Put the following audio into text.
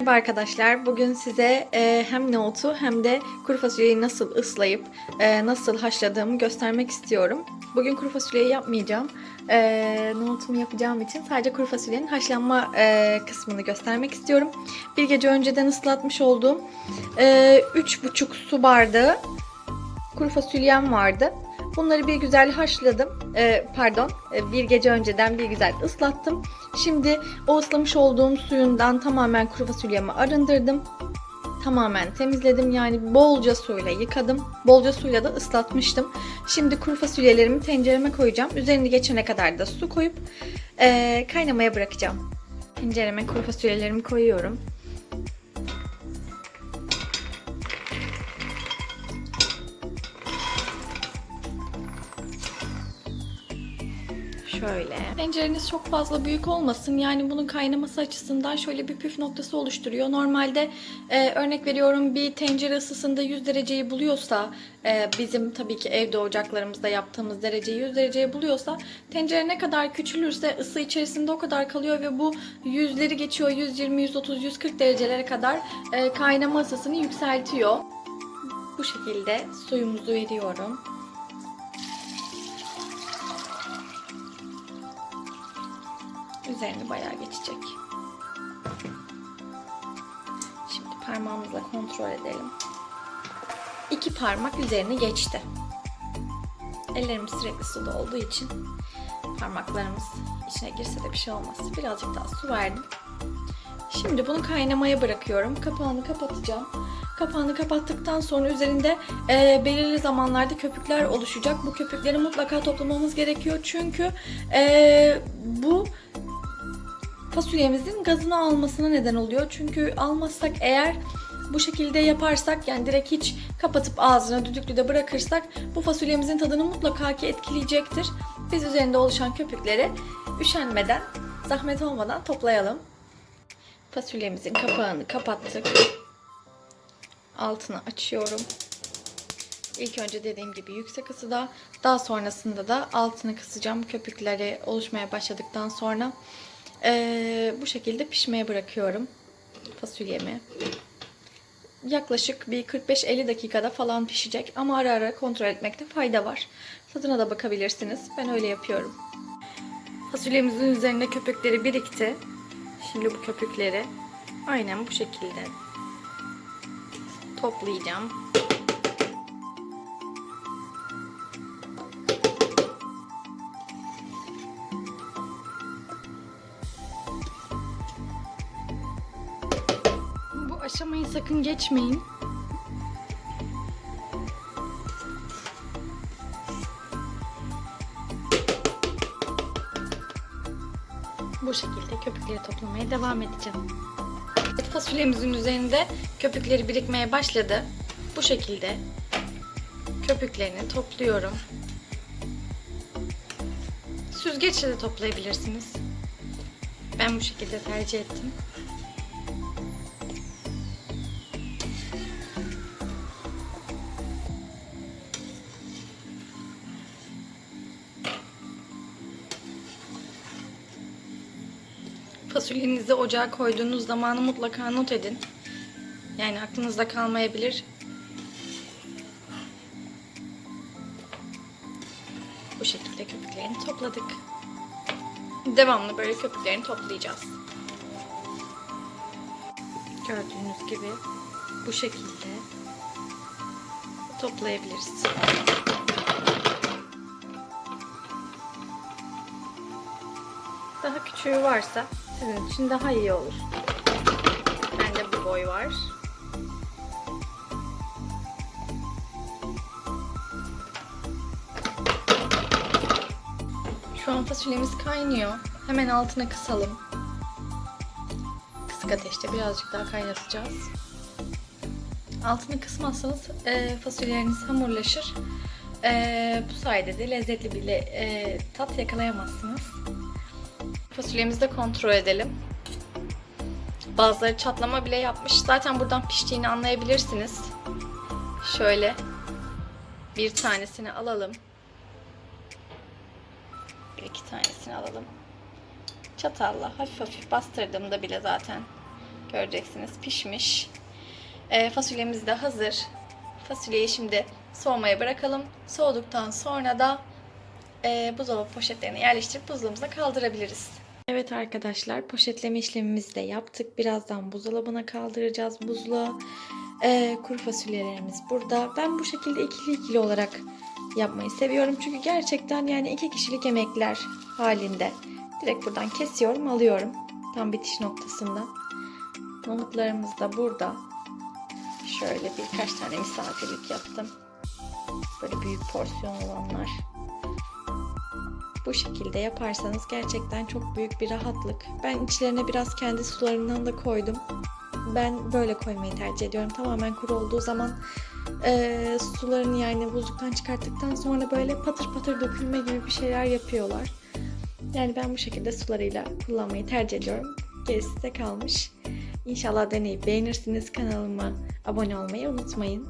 Merhaba arkadaşlar. Bugün size e, hem nohutu hem de kuru fasulyeyi nasıl ıslayıp e, nasıl haşladığımı göstermek istiyorum. Bugün kuru fasulyeyi yapmayacağım. E, nohutumu yapacağım için sadece kuru fasulyenin haşlanma e, kısmını göstermek istiyorum. Bir gece önceden ıslatmış olduğum e, 3,5 su bardağı kuru fasulyem vardı. Bunları bir güzel haşladım. E, pardon, bir gece önceden bir güzel ıslattım. Şimdi o ıslamış olduğum suyundan tamamen kuru fasulyemi arındırdım. Tamamen temizledim. Yani bolca suyla yıkadım. Bolca suyla da ıslatmıştım. Şimdi kuru fasulyelerimi tencereme koyacağım. Üzerini geçene kadar da su koyup e, kaynamaya bırakacağım. Tencereme kuru fasulyelerimi koyuyorum. Şöyle. Tencereniz çok fazla büyük olmasın. Yani bunun kaynaması açısından şöyle bir püf noktası oluşturuyor. Normalde e, örnek veriyorum bir tencere ısısında 100 dereceyi buluyorsa e, bizim tabii ki evde ocaklarımızda yaptığımız dereceyi 100 dereceyi buluyorsa tencere ne kadar küçülürse ısı içerisinde o kadar kalıyor ve bu yüzleri geçiyor 120, 130, 140 derecelere kadar e, kaynama ısısını yükseltiyor. Bu şekilde suyumuzu veriyorum. Üzerini bayağı geçecek. Şimdi parmağımızla kontrol edelim. İki parmak üzerini geçti. Ellerimiz sürekli suda olduğu için parmaklarımız içine girse de bir şey olmaz. Birazcık daha su verdim. Şimdi bunu kaynamaya bırakıyorum. Kapağını kapatacağım. Kapağını kapattıktan sonra üzerinde e, belirli zamanlarda köpükler oluşacak. Bu köpükleri mutlaka toplamamız gerekiyor. Çünkü e, bu fasulyemizin gazını almasına neden oluyor. Çünkü almazsak eğer bu şekilde yaparsak yani direkt hiç kapatıp ağzına düdüklüde bırakırsak bu fasulyemizin tadını mutlaka ki etkileyecektir. Biz üzerinde oluşan köpükleri üşenmeden, zahmet olmadan toplayalım. Fasulyemizin kapağını kapattık. Altını açıyorum. İlk önce dediğim gibi yüksek ısıda, daha sonrasında da altını kısacağım köpükleri oluşmaya başladıktan sonra. Ee, bu şekilde pişmeye bırakıyorum fasulyemi. Yaklaşık bir 45-50 dakikada falan pişecek ama ara ara kontrol etmekte fayda var. Tadına da bakabilirsiniz. Ben öyle yapıyorum. Fasulyemizin üzerinde köpükleri birikti. Şimdi bu köpükleri aynen bu şekilde toplayacağım. Aşamayı sakın geçmeyin. Bu şekilde köpükleri toplamaya devam edeceğim. Fasulyemizin üzerinde köpükleri birikmeye başladı. Bu şekilde köpüklerini topluyorum. Süzgeçle de toplayabilirsiniz. Ben bu şekilde tercih ettim. Fasulyenizi ocağa koyduğunuz zamanı mutlaka not edin. Yani aklınızda kalmayabilir. Bu şekilde köpüklerini topladık. Devamlı böyle köpüklerini toplayacağız. Gördüğünüz gibi bu şekilde toplayabiliriz. Daha küçüğü varsa sizin için daha iyi olur. Bende bu boy var. Şu an fasulyemiz kaynıyor. Hemen altına kısalım. Kısık ateşte birazcık daha kaynatacağız. Altını kısmazsanız e, fasulyeleriniz hamurlaşır. E, bu sayede de lezzetli bir e, tat yakalayamazsınız. Fasulyemizi de kontrol edelim. Bazıları çatlama bile yapmış. Zaten buradan piştiğini anlayabilirsiniz. Şöyle bir tanesini alalım. Bir iki tanesini alalım. Çatalla hafif hafif bastırdığımda bile zaten Göreceksiniz pişmiş. Ee, fasulyemiz de hazır. Fasulyeyi şimdi soğumaya bırakalım. Soğuduktan sonra da e, buzdolabı poşetlerine yerleştirip buzdolabımıza kaldırabiliriz. Evet arkadaşlar poşetleme işlemimizi de yaptık. Birazdan buzdolabına kaldıracağız buzluğa. Ee, kuru fasulyelerimiz burada. Ben bu şekilde ikili ikili olarak yapmayı seviyorum. Çünkü gerçekten yani iki kişilik yemekler halinde. Direkt buradan kesiyorum alıyorum. Tam bitiş noktasında. Nohutlarımız da burada. Şöyle birkaç tane misafirlik yaptım. Böyle büyük porsiyon olanlar. Bu şekilde yaparsanız gerçekten çok büyük bir rahatlık. Ben içlerine biraz kendi sularından da koydum. Ben böyle koymayı tercih ediyorum. Tamamen kuru olduğu zaman eee, sularını yani buzluktan çıkarttıktan sonra böyle patır patır dökülme gibi bir şeyler yapıyorlar. Yani ben bu şekilde sularıyla kullanmayı tercih ediyorum. Gerisi size kalmış. İnşallah deneyip beğenirsiniz. Kanalıma abone olmayı unutmayın.